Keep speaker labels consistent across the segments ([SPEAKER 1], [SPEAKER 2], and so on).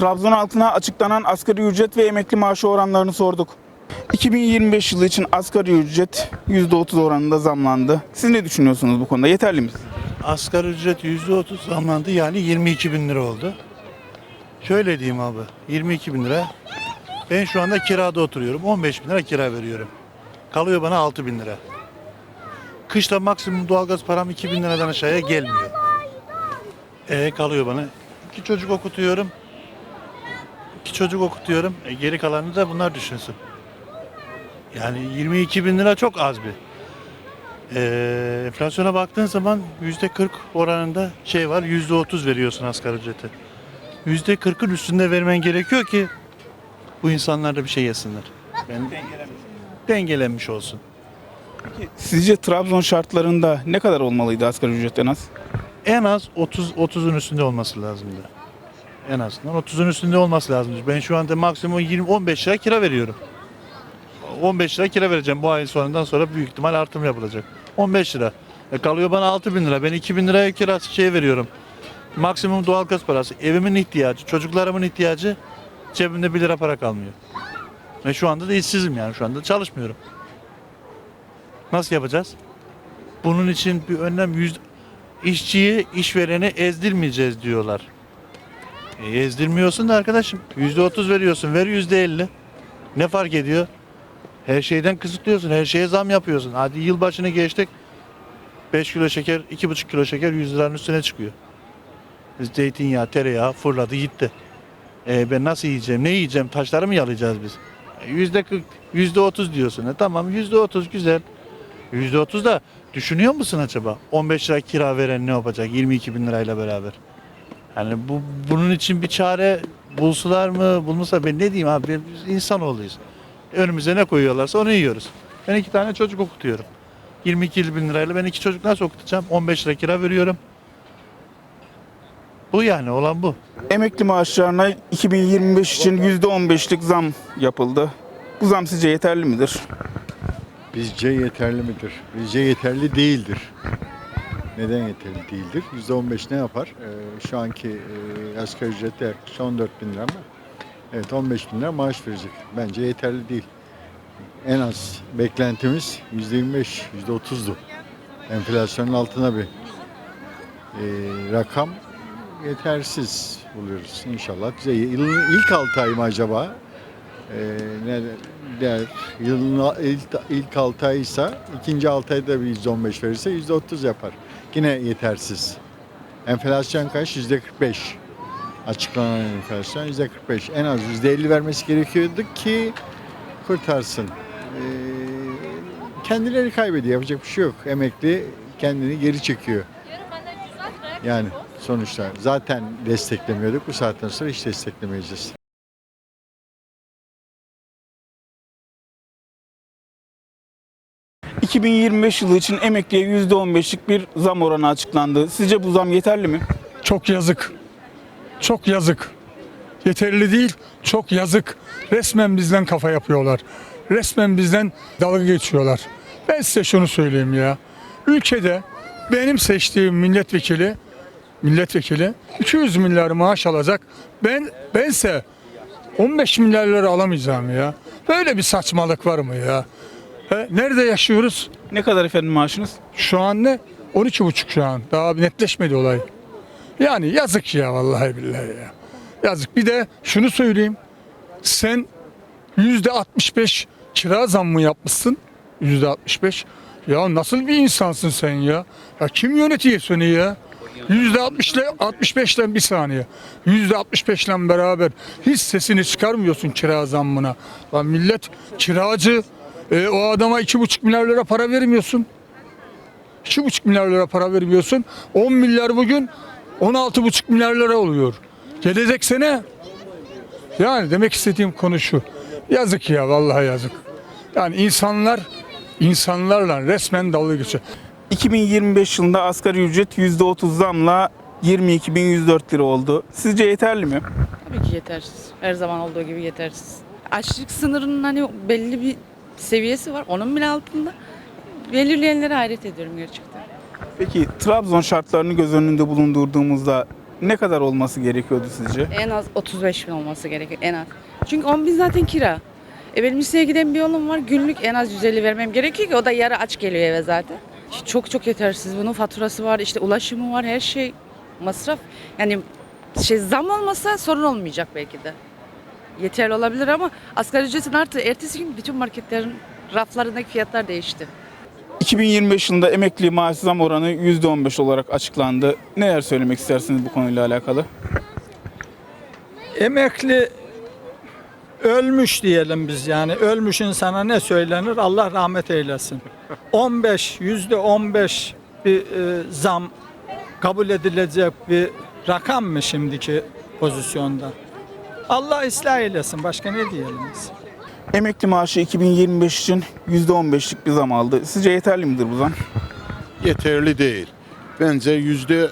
[SPEAKER 1] Trabzon halkına açıklanan asgari ücret ve emekli maaşı oranlarını sorduk. 2025 yılı için asgari ücret %30 oranında zamlandı. Siz ne düşünüyorsunuz bu konuda? Yeterli mi?
[SPEAKER 2] Asgari ücret %30 zamlandı yani 22 bin lira oldu. Şöyle diyeyim abi 22 bin lira. Ben şu anda kirada oturuyorum 15 bin lira kira veriyorum. Kalıyor bana 6 bin lira. Kışta maksimum doğalgaz param 2 bin liradan aşağıya gelmiyor. E kalıyor bana. İki çocuk okutuyorum. İki çocuk okutuyorum. E, geri kalanını da bunlar düşünsün. Yani 22 bin lira çok az bir. Ee, enflasyona baktığın zaman yüzde 40 oranında şey var, yüzde 30 veriyorsun asgari ücreti. Yüzde 40'ın üstünde vermen gerekiyor ki bu insanlar da bir şey yesinler. Yani dengelenmiş olsun.
[SPEAKER 1] Sizce Trabzon şartlarında ne kadar olmalıydı asgari ücret en az?
[SPEAKER 2] En az 30 30'un üstünde olması lazımdı. En azından 30'un üstünde olması lazımdı. Ben şu anda maksimum 20 15 lira kira veriyorum. 15 lira kira vereceğim bu ayın sonundan sonra büyük ihtimal artım yapılacak. 15 lira. E kalıyor bana 6 bin lira. Ben 2 bin liraya kira şey veriyorum. Maksimum doğalgaz parası. Evimin ihtiyacı, çocuklarımın ihtiyacı cebimde 1 lira para kalmıyor. Ve şu anda da işsizim yani şu anda çalışmıyorum. Nasıl yapacağız? Bunun için bir önlem yüz, işçiyi, işvereni ezdirmeyeceğiz diyorlar. E, ezdirmiyorsun da arkadaşım. Yüzde otuz veriyorsun, ver yüzde elli. Ne fark ediyor? Her şeyden kısıtlıyorsun, her şeye zam yapıyorsun. Hadi yılbaşını geçtik. 5 kilo şeker, 2,5 kilo şeker 100 liranın üstüne çıkıyor. Zeytinyağı, tereyağı fırladı gitti. E, ben nasıl yiyeceğim? Ne yiyeceğim? Taşları mı yalayacağız biz? E, Yüzde 40, yüzde 30 diyorsun. E, tamam yüzde 30 güzel. Yüzde 30 da düşünüyor musun acaba? 15 lira kira veren ne yapacak 22 bin lirayla beraber? Yani bu bunun için bir çare bulsular mı bulmasa ben ne diyeyim abi biz insanoğluyuz. Önümüze ne koyuyorlarsa onu yiyoruz. Ben iki tane çocuk okutuyorum. 22 bin lirayla ben iki çocuk nasıl okutacağım? 15 lira kira veriyorum. Bu yani olan bu.
[SPEAKER 1] Emekli maaşlarına 2025 için %15'lik zam yapıldı. Bu zam sizce yeterli midir?
[SPEAKER 3] Bizce yeterli midir? Bizce yeterli değildir. Neden yeterli değildir? %15 ne yapar? Ee, şu anki e, asgari ücrette yaklaşık 14 bin lira mı? Evet 15 bin lira maaş verecek. Bence yeterli değil. En az beklentimiz %25, %30'du. Enflasyonun altına bir e, rakam yetersiz buluyoruz inşallah. Bize yılın ilk 6 ay mı acaba? Ee, ne der? Yılın ilk, ilk 6 ay ise ikinci 6 ayda bir %15 verirse %30 yapar. Yine yetersiz. Enflasyon kaç? %45. Açıklanan enflasyon %45. En az %50 vermesi gerekiyordu ki kurtarsın. Ee, kendileri kaybediyor. Yapacak bir şey yok. Emekli kendini geri çekiyor. Yani sonuçta zaten desteklemiyorduk. Bu saatten sonra hiç desteklemeyeceğiz.
[SPEAKER 1] 2025 yılı için emekliye %15'lik bir zam oranı açıklandı. Sizce bu zam yeterli mi?
[SPEAKER 4] Çok yazık. Çok yazık. Yeterli değil, çok yazık. Resmen bizden kafa yapıyorlar. Resmen bizden dalga geçiyorlar. Ben size şunu söyleyeyim ya. Ülkede benim seçtiğim milletvekili milletvekili 200 milyar maaş alacak. Ben bense 15 milyar lira alamayacağım ya. Böyle bir saçmalık var mı ya? He, nerede yaşıyoruz?
[SPEAKER 1] Ne kadar efendim maaşınız?
[SPEAKER 4] Şu an ne? 12,5 şu an. Daha netleşmedi olay. Yani yazık ya vallahi billahi ya. Yazık. Bir de şunu söyleyeyim. Sen yüzde 65 kira zammı yapmışsın. Yüzde 65. Ya nasıl bir insansın sen ya? Ya kim yönetiyor seni ya? Yüzde 60 ile 65 ile bir saniye. Yüzde 65 ile beraber hiç sesini çıkarmıyorsun kira zammına. Lan millet kiracı. E, o adama iki buçuk milyar lira para vermiyorsun. 2,5 milyar lira para vermiyorsun. 10 milyar bugün 16,5 milyar lira oluyor. Gelecek sene yani demek istediğim konu şu. Yazık ya vallahi yazık. Yani insanlar insanlarla resmen dalga geçiyor.
[SPEAKER 1] 2025 yılında asgari ücret %30 zamla 22.104 lira oldu. Sizce yeterli mi?
[SPEAKER 5] Tabii ki yetersiz. Her zaman olduğu gibi yetersiz. Açlık sınırının hani belli bir seviyesi var. Onun bile altında. Belirleyenlere hayret ediyorum gerçekten.
[SPEAKER 1] Peki Trabzon şartlarını göz önünde bulundurduğumuzda ne kadar olması gerekiyordu sizce?
[SPEAKER 5] En az 35 bin olması gerekiyor en az. Çünkü 10 bin zaten kira. E benim liseye giden bir yolum var. Günlük en az 150 vermem gerekiyor ki o da yarı aç geliyor eve zaten. Çok çok yetersiz. Bunun faturası var, işte ulaşımı var, her şey masraf. Yani şey zam olmasa sorun olmayacak belki de. Yeterli olabilir ama asgari ücretin arttı. Ertesi gün bütün marketlerin raflarındaki fiyatlar değişti.
[SPEAKER 1] 2025 yılında emekli maaş zam oranı %15 olarak açıklandı. Neler söylemek istersiniz bu konuyla alakalı?
[SPEAKER 6] Emekli ölmüş diyelim biz yani. Ölmüş insana ne söylenir? Allah rahmet eylesin. 15, yüzde 15 bir e, zam kabul edilecek bir rakam mı şimdiki pozisyonda? Allah ıslah eylesin. Başka ne diyelim biz?
[SPEAKER 1] Emekli maaşı 2025 için %15'lik bir zam aldı. Sizce yeterli midir bu zam?
[SPEAKER 7] yeterli değil. Bence yüzde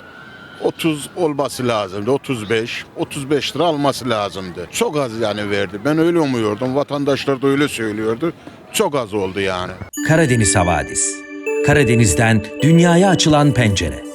[SPEAKER 7] 30 olması lazımdı. 35, 35 lira alması lazımdı. Çok az yani verdi. Ben öyle umuyordum. Vatandaşlar da öyle söylüyordu. Çok az oldu yani.
[SPEAKER 8] Karadeniz Havadis. Karadeniz'den dünyaya açılan pencere.